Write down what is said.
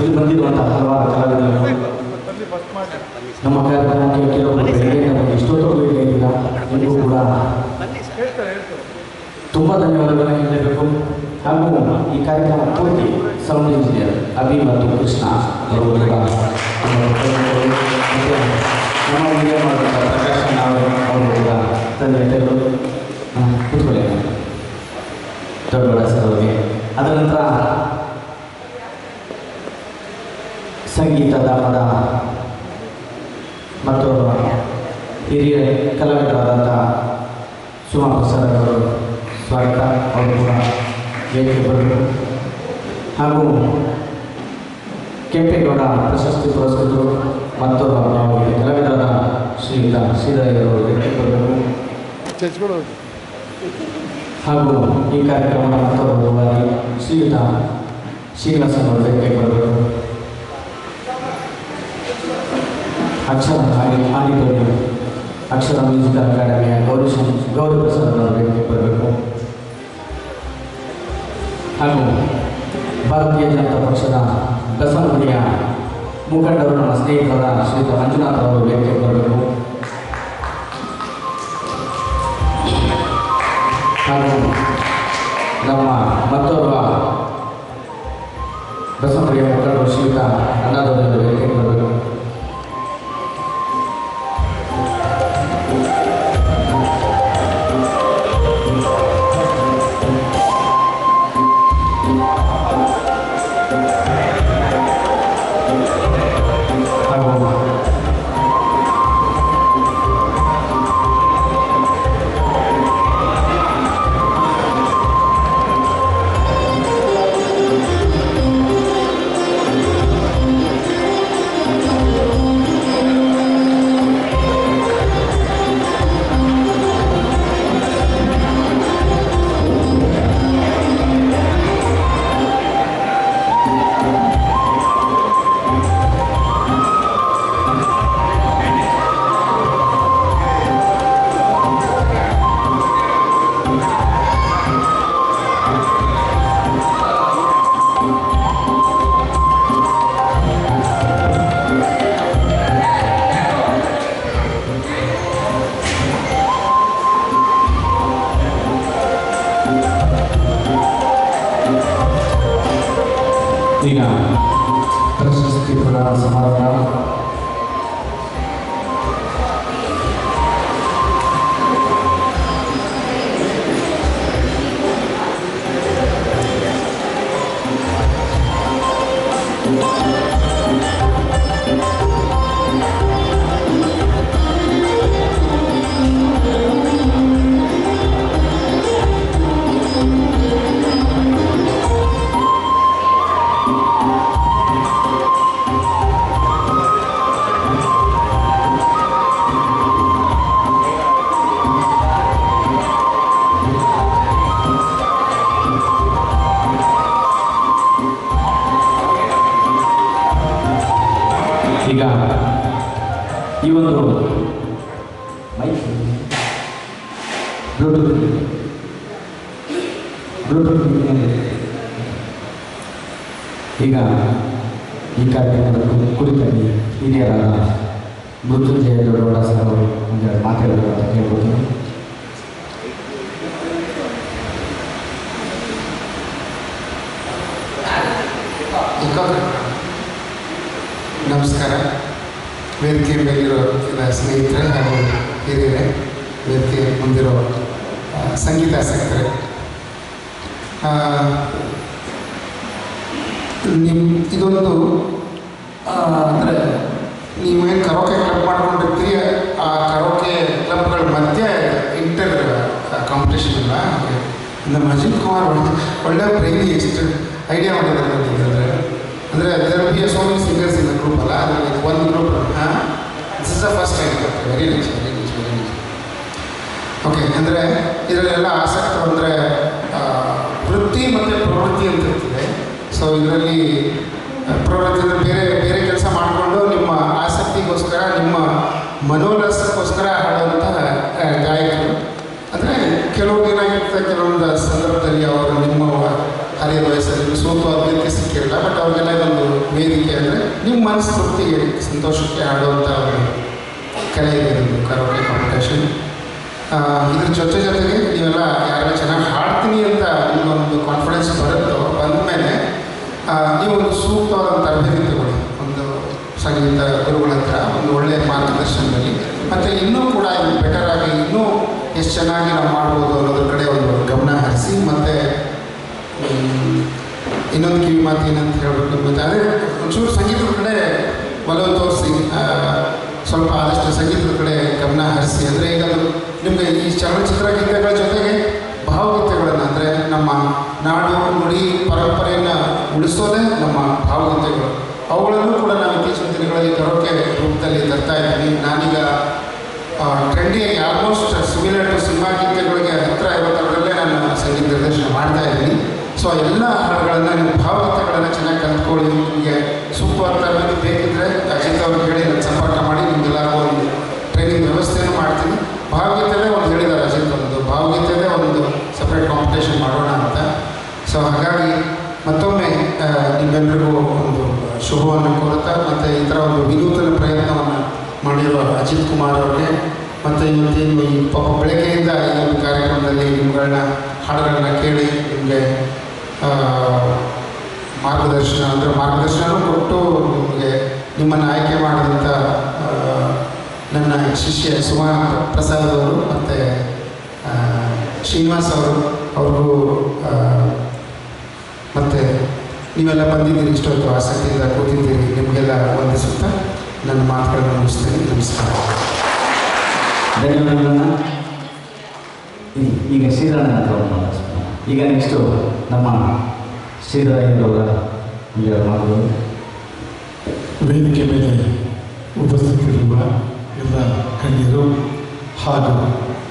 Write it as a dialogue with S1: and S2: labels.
S1: ಇಲ್ಲಿ ಬಂದಿರುವಂತಹ ಹಲವಾರು ಕಲಾವಿದರು ನಮ್ಮ ಕಾರ್ಯಕ್ರಮಕ್ಕೆ ಬೆಳಗ್ಗೆ ನಮಗೆ ಇಷ್ಟೊತ್ತು ಇಲ್ಲೇ ನಿಮಗೂ ಕೂಡ ತುಂಬ ಧನ್ಯವಾದಗಳನ್ನು ಹೇಳಬೇಕು. ಹಾಗೂ ಈ ಕಾರ್ಯಕ್ರಮ ಪೂರ್ತಿ ಸೌಂಡ್ ಇಂಜಿನಿಯರ್ ಅಭಿ ಮತ್ತು ಕೃಷ್ಣ ಅವರು ಕೂಡ ನಮ್ಮ ತೆಗೆದು ಕೂತ್ಕೊಳ್ಳಿ ದೊಡ್ಡ ಸರ್ ಅವರಿಗೆ. ಅದರ ನಂತರ ಸಂಗೀತದ ಪದ ಮತ್ತು ಹಿರಿಯ ಕಲಾವಿದರಾದಂಥ ಸುಮಾ ಪ್ರಸಾದ್ ಅವರು ಸ್ವಾಗತ. ಅವರು ಕೂಡ ವೇದಿಕೆ ಬರಬೇಕು ಹಾಗೂ ಕೆಂಪೇಗೌಡ ಪ್ರಶಸ್ತಿ ಪುರಸ್ಕೃತರು ಮತ್ತು ನಾವು ಕಲಾವಿದರಾದ ಶ್ರೀಯುತ ಶ್ರೀಧರಯ್ಯವರು ವೇದಿಕೆ ಬರಬೇಕು ಹಾಗೂ ಈ ಕಾರ್ಯಕ್ರಮದ ಮತ್ತೊಬ್ಬ ರೂವಾರಿ ಶ್ರೀಯುತ ಶ್ರೀನಿವಾಸನ್ ಅವರು ವೇದಿಕೆ ಬರಬೇಕು ಅಕ್ಷರ ಹಾಗೆ ಆಡಿಟೋರಿಯಂ ಅಕ್ಷರ ಮ್ಯೂಸಿಕಲ್ ಅಕಾಡೆಮಿಯ ಗೌರಿ ಶಂ- ಗೌರಿ ಪ್ರಸಾದ್ ಅವರ ವೇದಿಕೆ ಬರಬೇಕು ಹಾಗೂ ಭಾರತೀಯ ಜನತಾ ಪಕ್ಷದ ಬಸವನಗುಡಿಯ ಮುಖಂಡರು ನಮ್ಮ ಸ್ನೇಹಿತರಾದ ಶ್ರೀಯುತ ಮಂಜುನಾಥ್ ಅವರು ವೇದಿಕೆ ಬರಬೇಕು ಹಾಗೂ ನಮ್ಮ ಮತ್ತೋರ್ವ ಬಸವನಗುಡಿಯ ಮುಖಂಡರು ಶ್ರೀಯುತ ಅಣ್ಣಾದವರು Tiga. Terus diperkenalkan semangat. ಈಗ ಪ್ರಶಸ್ತಿ ಪ್ರದಾನ ಸಮಾರಂಭ ಈಗ ಈ ಒಂದು ಮೈಕ್ ಬ್ಲೂಟೂತ್ ಬ್ಲೂಟೂತ್ ಈಗ ಈ ಕಾರ್ಯಕ್ರಮದ ಕು- ಕುರಿತಾಗಿ ಹಿರಿಯರಾದ ಮೃತ್ಯುಂಜಯ ದೊಡ್ಡಗೌಡ ಸರ್ ಅವರು ಒಂದೆರಡು ಮಾತಾಡೋದು ಅಂತ ಕೇಳ್ಬೋದು
S2: ನಮಸ್ಕಾರ. ವೇದಿಕೆ ಮೇಲಿರೋ ಸ್ನೇಹಿತರೆ ಹಾಗೂ ಹಿರಿಯರೇ ವೇದಿಕೆ ಮುಂದಿರೋ ಸಂಗೀತ ಸಂಗೀತಾಸಕ್ತರೆ ನಿಮ್ಮ ಇದೊಂದು ಅಂದರೆ ನೀವೇನು ಕರೋಕೆ ಕ್ಲಬ್ ಮಾಡ್ಕೊಂಡಿರ್ತೀರಿ, ಆ ಕರೋಕೆ ಕ್ಲಬ್ಗಳ ಮಧ್ಯೆ ಇಂಟರ್ ಕಾಂಪಿಟೇಷನ್ ಅಲ್ಲ? ನಮ್ಮ ಅಜಿತ್ ಕುಮಾರ್ ಒಳ್ಳೆ ಒಳ್ಳೆ ಬ್ರೈನ್ ಎಷ್ಟು ಐಡಿಯಾ ಮಾಡಿದ್ದಾರೆ ಅಂದರೆ ಅಂದರೆ there be so many singers in group ಅಲ್ಲ ಅದರಲ್ಲಿ ಒಂದು ಗ್ರೂಪ್ ಹಾಂ this is the first time very nice very nice very okay ಅಂದರೆ ಇದರಲ್ಲೆಲ್ಲ ಆಸಕ್ತಿ ಅಂದರೆ ವೃತ್ತಿ ಮತ್ತು ಪ್ರವೃತ್ತಿ ಅಂತ ಇರ್ತದೆ. ಸೊ ಇದರಲ್ಲಿ ಪ್ರವೃತ್ತಿ ಅಂದರೆ ಬೇರೆ ಬೇರೆ ಕೆಲಸ ಮಾಡಿಕೊಂಡು ನಿಮ್ಮ ಆಸಕ್ತಿಗೋಸ್ಕರ, ನಿಮ್ಮ ಮನೋಲ್ಲಾಸಕ್ಕೋಸ್ಕರ ಹಾಡುವಂತಹ ಗಾಯಕರು. ಅಂದರೆ ಕೆಲವು ಏನಾಗಿರ್ತದೆ ಕೆಲವೊಂದು ಸಂದರ್ಭದಲ್ಲಿ ಅವರು ನಿಮ್ಮ ಹರಿಯ ವಯಸ್ಸಲ್ಲಿ ಸೋತು ಸಿಕ್ಕಿರಲ್ಲ ಬಟ್ ಅವ್ರಿಗೆಲ್ಲ ಇದೊಂದು ವೇದಿಕೆ ಮನಸ್ಫೂರ್ತಿಗೆ ಸಂತೋಷಕ್ಕೆ ಆಡುವಂಥ ಒಂದು ಕಲೆ ಇದೆ ಇದು ಕರೋಕೆ ಕಾಂಪಿಟೇಷನ್ ಇದ್ರ ಜೊತೆ ಜೊತೆಗೆ ನೀವೆಲ್ಲ ಯಾರು ಚೆನ್ನಾಗಿ ಹಾಡ್ತೀನಿ ಅಂತ ನಿಮಗೊಂದು ಕಾನ್ಫಿಡೆನ್ಸ್ ಬರುತ್ತೋ, ಬಂದಮೇಲೆ ನೀವು ಒಂದು ಸೂಕ್ತವಾದ ತರಬೇತಿ ತಗೊಳ್ಳಿ ಒಂದು ಸಂಗೀತ ಗುರುಗಳ ಹತ್ರ, ಒಂದು ಒಳ್ಳೆಯ ಮಾರ್ಗದರ್ಶನದಲ್ಲಿ, ಮತ್ತು ಇನ್ನೂ ಕೂಡ ಇದು ಬೆಟರ್ ಆಗಿ ಇನ್ನೂ ಎಷ್ಟು ಚೆನ್ನಾಗಿ ನಾವು ಮಾಡ್ಬೋದು ಅನ್ನೋದ್ರ ಕಡೆ ಒಂದು ಗಮನ ಹರಿಸಿ, ಮತ್ತು ಇನ್ನೊಂದು ಕಿವಿ ಮಾತು ಏನಂತ ಹೇಳಬೇಕು ಮತ್ತೆ ಅದೇ ಒಂಚೂರು ಸಂಗೀತದ ಕಡೆ ಒಲವು ತೋರಿಸಿ ಸ್ವಲ್ಪ ಆದಷ್ಟು ಸಂಗೀತದ ಕಡೆ ಗಮನ ಹರಿಸಿ ಅಂದರೆ ಈಗ ನಿಮಗೆ ಈ ಚಲನಚಿತ್ರ ಗೀತೆಗಳ ಜೊತೆಗೆ ಭಾವಗೀತೆಗಳನ್ನು ಅಂದರೆ ನಮ್ಮ ನಾಡು, ನುಡಿ, ಪರಂಪರೆಯನ್ನು ಉಳಿಸೋದೇ ನಮ್ಮ ಭಾವಗೀತೆಗಳು. ಅವುಗಳನ್ನು ಕೂಡ ನಾವು ಇತ್ತೀಚಿನ ದಿನಗಳಲ್ಲಿ ತರೋಕೆ ರೂಪದಲ್ಲಿ ತರ್ತಾ ಇದ್ದೀನಿ. ನಾನೀಗ ಟ್ರೆಂಡಿಯಾಗಿ ಆಲ್ಮೋಸ್ಟ್ ಸಿಮಿಲರ್ ಟು ಸಿನಿಮಾ ಗೀತೆಗಳಿಗೆ ಹತ್ತಿರ ಐವತ್ತರಲ್ಲೇ ನಾನು ಸಂಗೀತ ನಿರ್ದೇಶನ ಮಾಡ್ತಾ ಇದ್ದೀನಿ. ಸೊ ಎಲ್ಲ ಹಾಡುಗಳನ್ನು ನಿಮ್ಮ ಭಾವಗೀತೆಗಳನ್ನು ಚೆನ್ನಾಗಿ ಕಲ್ತ್ಕೊಳ್ಳಿ. ನಿಮಗೆ ಸೂಪರ್ ಟೈಮಲ್ಲಿ ಬೇಕಿದ್ದರೆ ಅಜಿತ್ ಅವ್ರಿಗೆ ಹೇಳಿ ನಾನು ಸಂಪರ್ಕ ಮಾಡಿ, ನಿಮಗೆಲ್ಲರಿಗೂ ಒಂದು ಟ್ರೈನಿಂಗ್ ವ್ಯವಸ್ಥೆಯನ್ನು ಮಾಡ್ತೀನಿ. ಭಾವಗೀತೆಯೇ ಒಂದು ಹೇಳಿದ್ದಾರೆ ಅಜಿತ್ ಒಂದು ಭಾವಗೀತೆಯೇ ಒಂದು ಸಪ್ರೇಟ್ ಕಾಂಪಿಟೇಷನ್ ಮಾಡೋಣ ಅಂತ. ಸೊ ಹಾಗಾಗಿ ಮತ್ತೊಮ್ಮೆ ನಿಮ್ಮೆಲ್ಲರಿಗೂ ಒಂದು ಶುಭವನ್ನು ಕೋರುತ್ತಾ, ಮತ್ತು ಈ ಥರ ಒಂದು ವಿನೂತನ ಪ್ರಯತ್ನವನ್ನು ಮಾಡಿರುವ ಅಜಿತ್ ಕುಮಾರ್ ಅವರಿಗೆ, ಮತ್ತು ಇವತ್ತೇನು ಈ ಪಾಪ ಬೆಳಗ್ಗೆಯಿಂದ ಈ ಒಂದು ಕಾರ್ಯಕ್ರಮದಲ್ಲಿ ನಿಮ್ಮಗಳನ್ನ ಹಾಡುಗಳನ್ನ ಕೇಳಿ ನಿಮಗೆ ಮಾರ್ಗದರ್ಶನ, ಅಂದರೆ ಮಾರ್ಗದರ್ಶನ ಕೊಟ್ಟು ನಿಮಗೆ ನಿಮ್ಮನ್ನು ಆಯ್ಕೆ ಮಾಡಿದಂಥ ನನ್ನ ಶಿಷ್ಯ ಸುಮಾ ಪ್ರಸಾದ್ ಅವರು ಮತ್ತು ಶ್ರೀನಿವಾಸ್ ಅವರು, ಅವ್ರಿಗೂ ಮತ್ತು ನೀವೆಲ್ಲ ಬಂದಿದ್ದೀರಿ, ಇಷ್ಟೊತ್ತು ಆಸಕ್ತಿಯಿಂದ ಕೂತಿದ್ದೀರಿ, ನಿಮಗೆಲ್ಲ ವಂದಿಸುತ್ತಾ ನನ್ನ ಮಾತುಗಳನ್ನು ಮುಗಿಸ್ತೇನೆ. ನಮಸ್ಕಾರ.
S1: ಧನ್ಯವಾದಗಳನ್ನು ಈಗ ಶ್ರೀಧರನ ಅವರು. ಈಗ ನೆಕ್ಸ್ಟು ನಮ್ಮ ಶ್ರೀಧರ ಅವರ ಮಾತು
S3: ವೇದಿಕೆ ಮೇಲೆ ಉಪಸ್ಥಿತರಿರುವ ಎಲ್ಲ ಗಣ್ಯರು ಹಾಗೂ